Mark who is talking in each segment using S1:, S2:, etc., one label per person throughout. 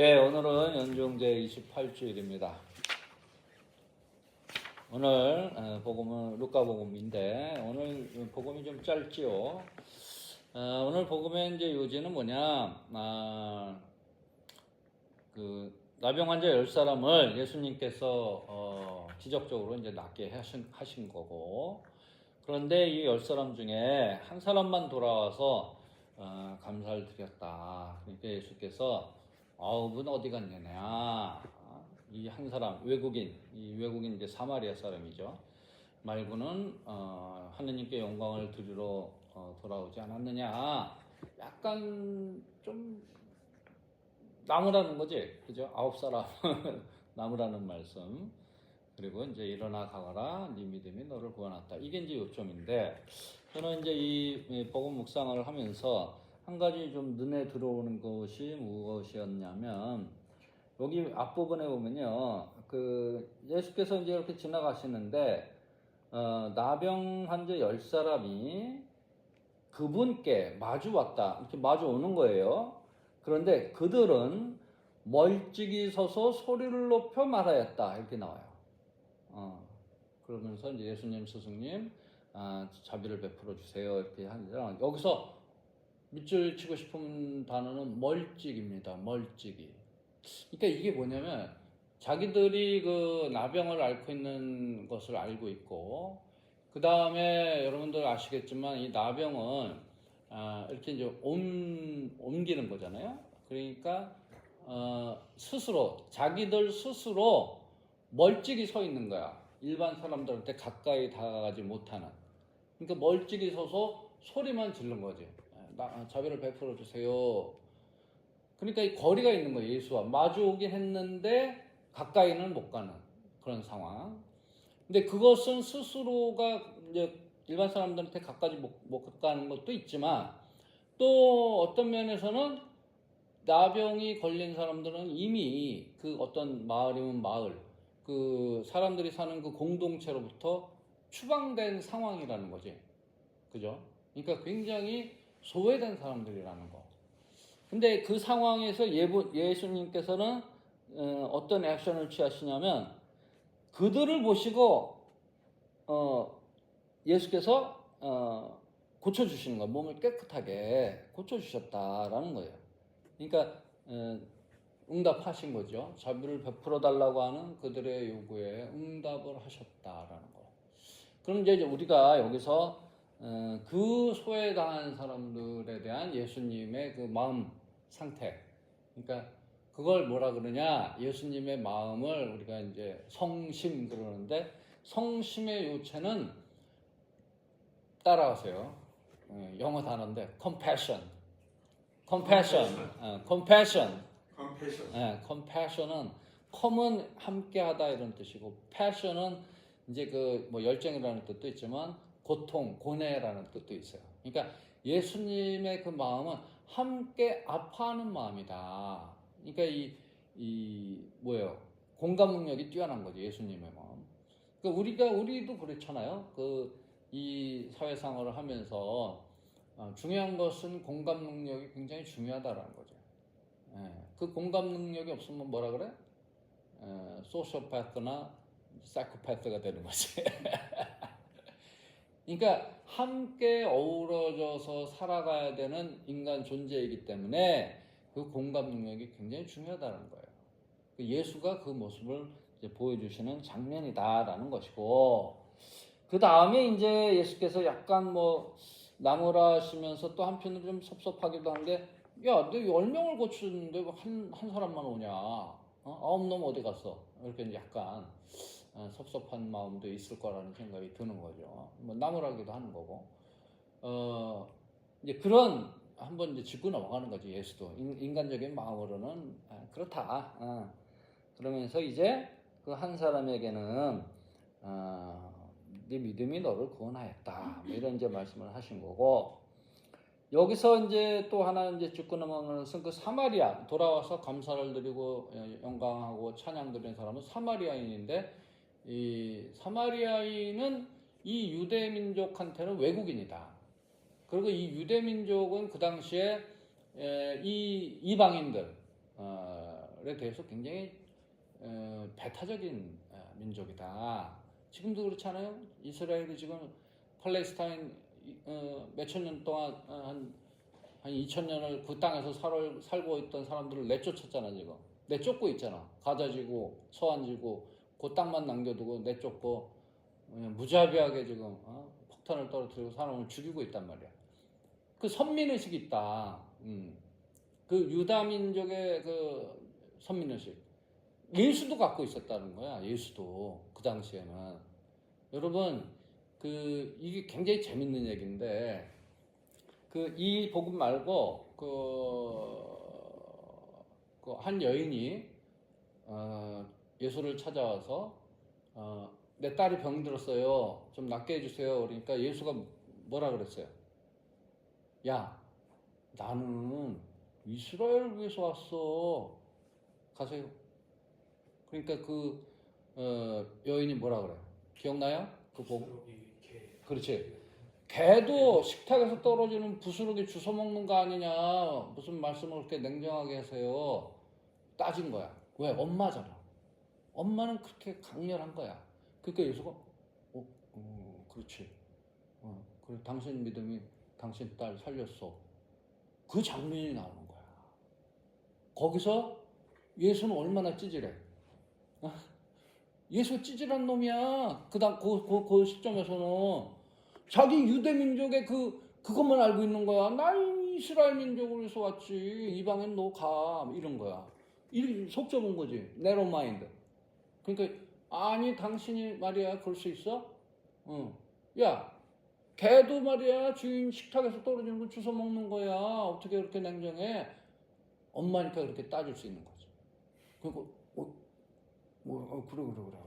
S1: 네, 오늘은 연중제 28주일입니다. 오늘 어, 복음은 루카 복음인데 오늘 복음이 좀 짧지요. 어, 오늘 복음의 이제 요지는 뭐냐? 아, 그 나병 환자 열 사람을 예수님께서 어, 지적적으로 이제 낫게 하신, 하신 거고 그런데 이 열 사람 중에 한 사람만 돌아와서 어, 감사를 드렸다. 그러니까 예수께서 분 어디 갔느냐 이 한 사람 외국인 이 외국인 이제 사마리아 사람이죠. 말고는 어, 하느님께 영광을 드리러 어, 돌아오지 않았느냐. 약간 좀 나무라는 거지 그죠? 아홉 사람 나무라는 말씀. 그리고 이제 일어나 가거라 네 믿음이 너를 구원했다. 이게 이제 요점인데 저는 이제 이 복음 묵상을 하면서 한 가지 좀 눈에 들어오는 것이 무엇이었냐면 여기 앞부분에 보면요 그 예수께서 이제 이렇게 지나가시는데 어, 나병 환자 열 사람이 그분께 마주 왔다. 이렇게 마주 오는 거예요. 그런데 그들은 멀찍이 서서 소리를 높여 말하였다. 이렇게 나와요. 어, 그러면서 이제 예수님 스승님 아, 자비를 베풀어 주세요. 이렇게 하니까 여기서 밑줄 치고 싶은 단어는 멀찍입니다. 멀찍이. 그러니까 이게 뭐냐면 자기들이 그 나병을 앓고 있는 것을 알고 있고 그 다음에 여러분들 아시겠지만 이 나병은 아, 이렇게 이제 옮, 옮기는 거잖아요. 그러니까 어, 스스로 자기들 스스로 멀찍이 서 있는 거야. 일반 사람들한테 가까이 다가가지 못하는. 그러니까 멀찍이 서서 소리만 지른 거지. 나, 자비를 베풀어 주세요. 그러니까 이 거리가 있는 거예요. 예수와 마주 오긴 했는데 가까이는 못 가는 그런 상황. 근데 그것은 스스로가 이제 일반 사람들한테 가까이 못, 못 가는 것도 있지만 또 어떤 면에서는 나병이 걸린 사람들은 이미 그 어떤 마을이면 마을 그 사람들이 사는 그 공동체로부터 추방된 상황이라는 거지. 그죠? 그러니까 굉장히 소외된 사람들이라는 거. 근데 그 상황에서 예수님께서는 어, 어떤 액션을 취하시냐면 그들을 보시고 어, 예수께서 어, 고쳐주시는 거예요. 몸을 깨끗하게 고쳐주셨다라는 거예요. 그러니까 어, 응답하신 거죠. 자비를 베풀어 달라고 하는 그들의 요구에 응답을 하셨다라는 거. 그럼 이제 우리가 여기서 어, 그 소외당한 사람들에 대한 예수님의 그 마음 상태. 그러니까 그걸 뭐라 그러냐? 예수님의 마음을 우리가 이제 성심 그러는데 성심의 요체는 따라하세요. 어, 영어 단어인데 compassion. compassion. 어, compassion. 예, compassion은 com은 함께하다 이런 뜻이고 passion은 이제 그 뭐 열정이라는 뜻도 있지만 고통, 고뇌라는 뜻도 있어요. 그러니까 예수님의 그 마음은 함께 아파하는 마음이다. 그러니까 이, 이, 뭐예요? 공감 능력이 뛰어난 거죠. 예수님의 마음. 그러니까 우리가, 우리도 그렇잖아요. 그, 이 사회생활을 하면서 어, 중요한 것은 공감 능력이 굉장히 중요하다라는 거죠. 예, 그 공감 능력이 없으면 뭐라 그래? 에, 소시오패스나 사이코패스가 되는 거지. 그러니까 함께 어우러져서 살아가야 되는 인간 존재이기 때문에 그 공감 능력이 굉장히 중요하다는 거예요. 그 예수가 그 모습을 보여주시는 장면이다라는 것이고 그 다음에 이제 예수께서 약간 뭐 나무라 하시면서 또 한편으로 좀 섭섭하기도 한 게 야, 너 열 명을 고치는데 한, 한 사람만 오냐? 어? 아홉 놈 어디 갔어? 이렇게 약간 어, 섭섭한 마음도 있을 거라는 생각이 드는 거죠. 뭐 나무라기도 하는 거고. 어, 이제 그런 한번 이제 짚고 넘어가는 거지 예수도 인, 간적인 마음으로는 아, 그렇다. 어. 그러면서 이제 그 한 사람에게는 어, 네 믿음이 너를 구원하였다. 뭐 이런 이제 말씀을 하신 거고. 여기서 이제 또 하나 이제 짚고 넘어가는 것은 그 사마리아 돌아와서 감사를 드리고 예, 영광하고 찬양 드리는 사람은 사마리아인인데 이 사마리아인은 이 유대 민족한테는 외국인이다. 그리고 이 유대 민족은 그 당시에 이 이방인들 어, 이스라엘에 대해서 굉장히 어, 배타적인 어, 민족이다. 지금도 그렇지 않아요? 이스라엘이 지금 팔레스타인 어, 몇천 년 동안 어, 한, 한 2천 년을 그 땅에서 살, 살고 있던 사람들을 내쫓았잖아 지금. 내쫓고 있잖아. 가자지구, 서안지구 그 땅만 남겨두고 내쫓고 그냥 무자비하게 지금 어? 폭탄을 떨어뜨리고 사람을 죽이고 있단 말이야. 그 선민의식이 있다. 음. 그 유다 민족의 그 선민의식. 예수도 갖고 있었다는 거야. 예수도 그 당시에는. 여러분 그 이게 굉장히 재밌는 얘기인데 그 이 복음 말고 그 한 여인이 어, 예수를 찾아와서 어, 내 딸이 병들었어요. 좀 낫게 해주세요. 그러니까 예수가 뭐라 그랬어요? 야, 나는 이스라엘 위해서 왔어. 가세요. 그러니까 그 어, 여인이 뭐라 그래? 기억나요? 그
S2: 개.
S1: 그렇지. 개도 식탁에서 떨어지는 부스러기 주워 먹는 거 아니냐. 무슨 말씀을 그렇게 냉정하게 하세요. 따진 거야. 왜? 엄마잖아. 엄마는 그렇게 강렬한 거야. 그러니까 예수가, 어, 어 그렇지. 어, 그래, 당신 믿음이 당신 딸 살렸어. 그 장면이 나오는 거야. 거기서 예수는 얼마나 찌질해. 어? 예수 찌질한 놈이야. 그, 당, 그, 그, 그 시점에서는. 자기 유대 민족의 그 그것만 알고 있는 거야. 나 이스라엘 민족으로서 왔지. 이방엔 너 가. 이런 거야. 이 속좁은 거지. 네로 마인드. 그러니까 아니 당신이 말이야 그럴 수 있어? 어. 야, 개도 말이야 주인 식탁에서 떨어지는 거 주워 먹는 거야. 어떻게 그렇게 냉정해? 엄마니까 그렇게 따질 수 있는 거지. 그리고 어, 뭐, 어, 그래 그래 그래. 그래.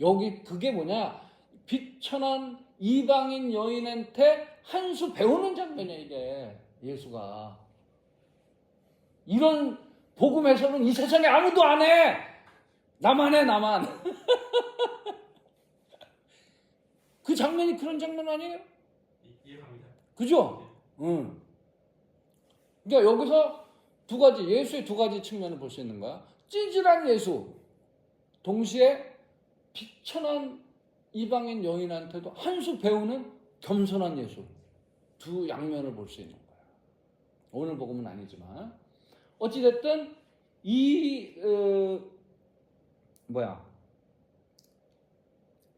S1: 여기 그게 뭐냐? 비천한 이방인 여인한테 한 수 배우는 장면이야 이게 예수가 이런 복음에서는 이 세상에 아무도 안 해. 나만 해 나만. 그 장면이 그런 장면 아니에요?
S2: 이- 이해갑니다.
S1: 그죠? 응. 그러니까 여기서 두 가지 예수의 두 가지 측면을 볼 수 있는 거야. 찌질한 예수, 동시에 비천한 이방인 여인한테도 한 수 배우는 겸손한 예수 두 양면을 볼 수 있는 거야. 오늘 복음은 아니지만 어찌 됐든 이 어, 뭐야?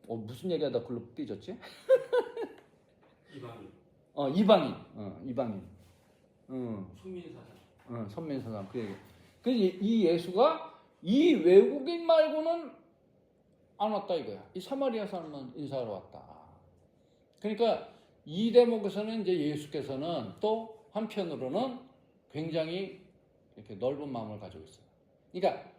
S1: 어, 무슨 얘기하다 글로 삐졌지?
S2: 이방인,
S1: 어 이방인, 어 이방인, 응.
S2: 손민사상.
S1: 어, 선민사상 그 얘기. 그이 예수가 이 외국인 말고는 안 왔다 이거야. 이 사마리아 사람만 인사하러 왔다. 그러니까 이 대목에서는 이제 예수께서는 또 한편으로는 굉장히 이렇게 넓은 마음을 가지고 있어요. 그러니까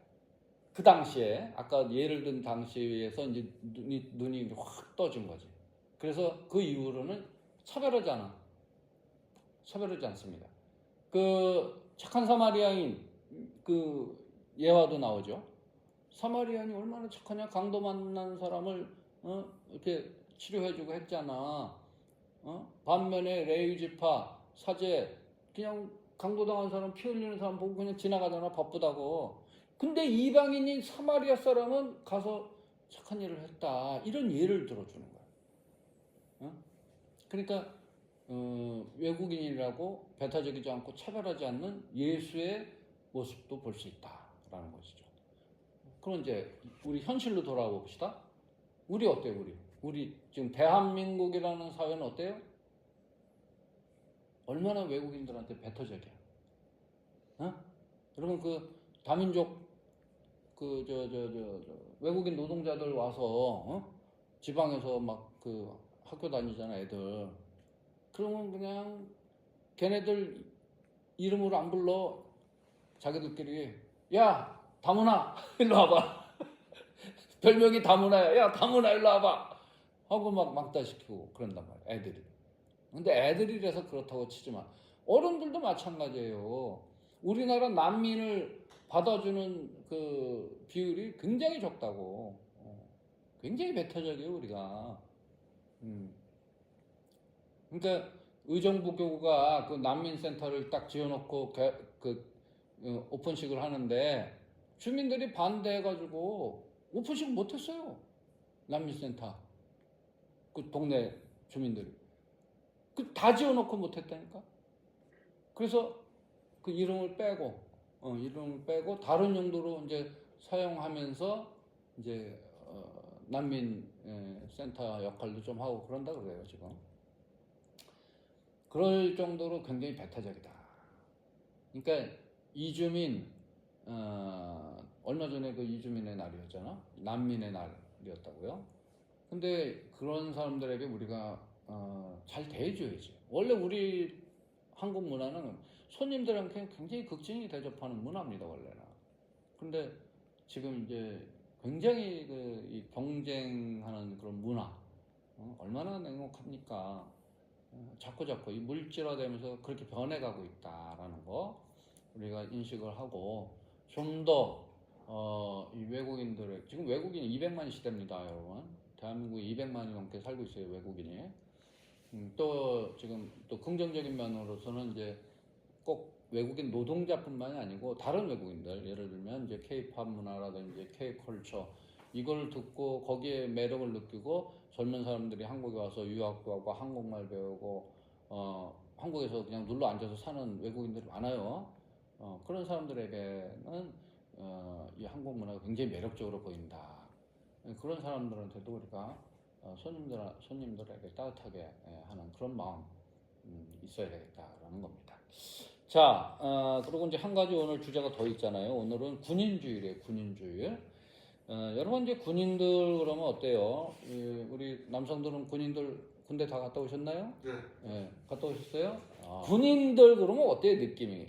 S1: 그 당시에 아까 예를 든 당시에서 이제 눈이 눈이 확 떠진 거지. 그래서 그 이후로는 차별하지 않아. 차별하지 않습니다. 그 착한 사마리아인 그 예화도 나오죠. 사마리아인이 얼마나 착하냐 강도 만난 사람을 어? 이렇게 치료해주고 했잖아. 어? 반면에 레위 지파 사제 그냥 강도 당한 사람 피 흘리는 사람 보고 그냥 지나가잖아 바쁘다고. 근데 이방인인 사마리아 사람은 가서 착한 일을 했다 이런 예를 들어주는 거야. 어? 그러니까 어, 외국인이라고 배타적이지 않고 차별하지 않는 예수의 모습도 볼 수 있다라는 것이죠. 그럼 이제 우리 현실로 돌아와 봅시다. 우리 어때요, 우리? 우리 지금 대한민국이라는 사회는 어때요? 얼마나 외국인들한테 배타적이야. 어? 여러분 그 다민족 그저저 저 외국인 노동자들 와서 어? 지방에서 막 그 학교 다니잖아, 애들. 그러면 그냥 걔네들 이름으로 안 불러. 자기들끼리. 야 다문아 일로 와봐. 별명이 다문아야. 야 다문아 일로 와봐. 하고 막 막다시키고 그런단 말이야 애들이. 근데 애들이라서 그렇다고 치지만 어른들도 마찬가지예요. 우리나라 난민을 받아주는 그 비율이 굉장히 적다고 어, 굉장히 배타적이에요 우리가 음. 그러니까 의정부 교구가 그 난민센터를 딱 지어놓고 개- 그 어, 오픈식을 하는데 주민들이 반대해가지고 오픈식 못했어요. 난민센터 그 동네 주민들이 그 다 지어놓고 못했다니까. 그래서 그 이름을 빼고 어, 이름을 빼고 다른 용도로 이제 사용하면서 이제 어, 난민 예, 센터 역할도 좀 하고 그런다 그래요 지금. 그럴 정도로 굉장히 배타적이다. 그러니까 이주민 어, 얼마 전에 그 이주민의 날이었잖아. 난민의 날이었다고요. 근데 그런 사람들에게 우리가 어, 잘 대해줘야지. 원래 우리 한국 문화는 손님들한테 굉장히 극진히 대접하는 문화입니다 원래는. 근데 지금 이제 굉장히 그이 경쟁하는 그런 문화 어, 얼마나 냉혹합니까? 어, 자꾸 자꾸 이 물질화되면서 그렇게 변해가고 있다라는 거 우리가 인식을 하고 좀더 어, 이 외국인들의 지금 외국인이 200만 시대입니다, 여러분. 대한민국에 200만이 넘게 살고 있어요, 외국인이. 음, 또 지금 또 긍정적인 면으로서는 이제 꼭 외국인 노동자뿐만이 아니고 다른 외국인들 예를 들면 이제 K-팝 문화라든지 K-컬처 이걸 듣고 거기에 매력을 느끼고 젊은 사람들이 한국에 와서 유학도 하고 한국말 배우고 어, 한국에서 그냥 눌러 앉아서 사는 외국인들이 많아요. 어, 그런 사람들에게는 어, 이 한국 문화가 굉장히 매력적으로 보인다. 그런 사람들한테도 우리가 어, 손님들 손님들에게 따뜻하게 예, 하는 그런 마음 음, 있어야 되겠다라는 겁니다. 자, 어, 그리고 이제 한 가지 오늘 주제가 더 있잖아요. 오늘은 군인주일이에요. 군인주일. 어, 여러분 이제 군인들 그러면 어때요? 이, 우리 남성들은 군인들 군대 다 갔다 오셨나요?
S2: 네.
S1: 예, 갔다 오셨어요? 군인들 그러면 어때요 느낌이?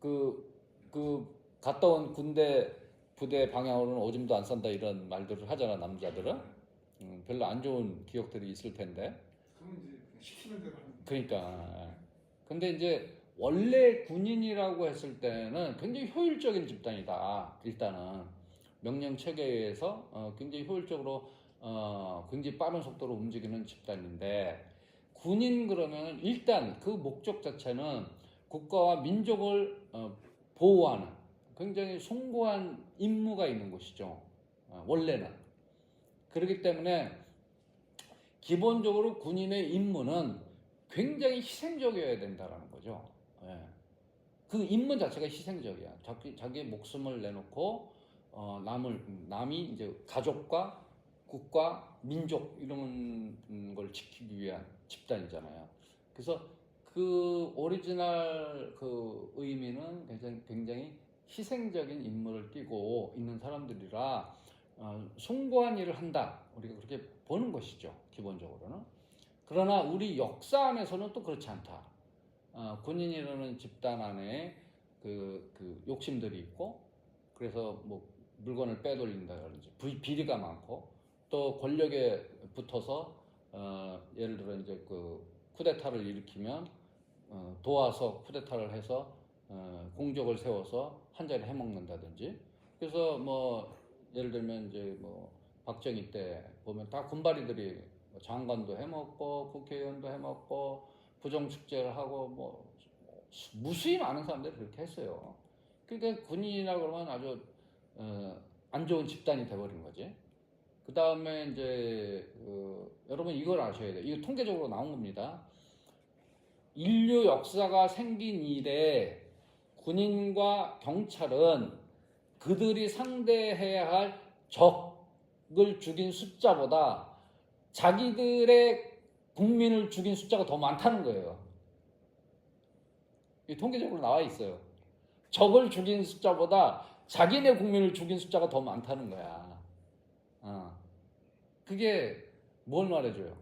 S1: 그, 그 갔다 온 군대 부대 방향으로는 오줌도 안 싼다 이런 말들을 하잖아 남자들은. 음, 별로 안 좋은 기억들이 있을 텐데. 그러니까. 근데 이제 원래 군인이라고 했을 때는 굉장히 효율적인 집단이다. 일단은 명령 체계에 의해서 어, 굉장히 효율적으로 어, 굉장히 빠른 속도로 움직이는 집단인데 군인 그러면 일단 그 목적 자체는 국가와 민족을 어, 보호하는 굉장히 숭고한 임무가 있는 곳이죠. 어, 원래는 그렇기 때문에 기본적으로 군인의 임무는 굉장히 희생적이어야 된다라는 거죠. 예. 그 임무 자체가 희생적이야. 자기 자기의 목숨을 내놓고 어, 남을 남이 이제 가족과 국가, 민족 이런 걸 지키기 위한 집단이잖아요. 그래서 그 오리지널 그 의미는 굉장히, 굉장히 희생적인 임무를 띠고 있는 사람들이라 어, 숭고한 일을 한다. 우리가 그렇게 보는 것이죠. 기본적으로는. 그러나 우리 역사 안에서는 또 그렇지 않다. 어, 군인이라는 집단 안에 그, 그 욕심들이 있고, 그래서 뭐 물건을 빼돌린다든지 부- 비리가 많고, 또 권력에 붙어서 어, 예를 들어 이제 그 쿠데타를 일으키면 어, 도와서 쿠데타를 해서 어, 공적을 세워서 한 자리 해먹는다든지. 그래서 뭐 예를 들면 이제 뭐 박정희 때 보면 다 군바리들이 뭐 장관도 해먹고 국회의원도 해먹고 부정 축제를 하고 뭐 무수히 많은 사람들이 그렇게 했어요. 그러니까 군인이라 그러면 아주 어, 안 좋은 집단이 돼버린 거지. 그 다음에 이제 그, 여러분 이걸 아셔야 돼요. 이거 통계적으로 나온 겁니다. 인류 역사가 생긴 이래 군인과 경찰은 그들이 상대해야 할 적을 죽인 숫자보다 자기들의 국민을 죽인 숫자가 더 많다는 거예요. 이 통계적으로 나와 있어요. 적을 죽인 숫자보다 자기네 국민을 죽인 숫자가 더 많다는 거야. 어. 그게 뭘 말해줘요?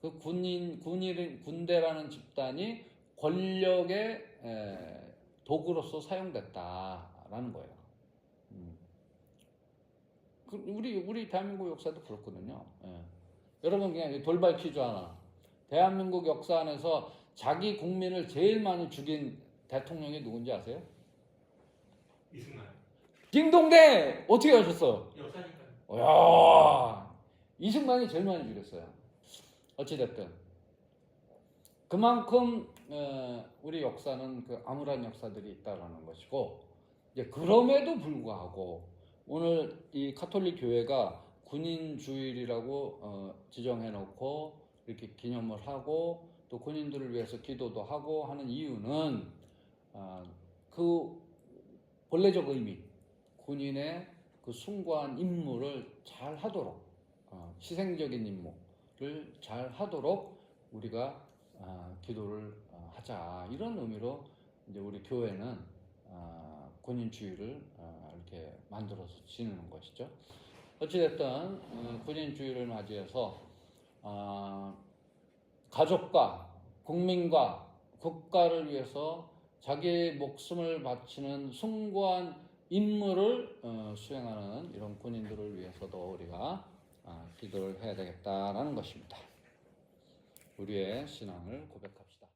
S1: 그 군인, 군인, 군대라는 집단이 권력의 에, 도구로서 사용됐다라는 거예요. 음. 그 우리 우리 대한민국 역사도 그렇거든요. 예. 여러분 그냥 돌발 퀴즈 하나. 대한민국 역사 안에서 자기 국민을 제일 많이 죽인 대통령이 누군지 아세요?
S2: 이승만.
S1: 딩동댕 어떻게 하셨어?
S2: 역사니까요.
S1: 야 이승만이 제일 많이 죽였어요. 어찌 됐든 그만큼 어, 우리 역사는 그 암울한 역사들이 있다라는 것이고 이제 그럼에도 불구하고 오늘 이 카톨릭 교회가 군인 주일이라고 어, 지정해 놓고 이렇게 기념을 하고 또 군인들을 위해서 기도도 하고 하는 이유는 아, 그 본래적 의미 군인의 그 숭고한 임무를 잘 하도록 어, 희생적인 임무를 잘 하도록 우리가 아, 기도를 어, 하자 이런 의미로 이제 우리 교회는 아, 군인 주일을 아, 이렇게 만들어서 지내는 것이죠. 어찌됐든 어, 군인 주일을 맞이해서 아, 가족과 국민과 국가를 위해서 자기의 목숨을 바치는 숭고한 임무를 어, 수행하는 이런 군인들을 위해서도 우리가 아, 기도를 해야 되겠다라는 것입니다. 우리의 신앙을 고백합시다.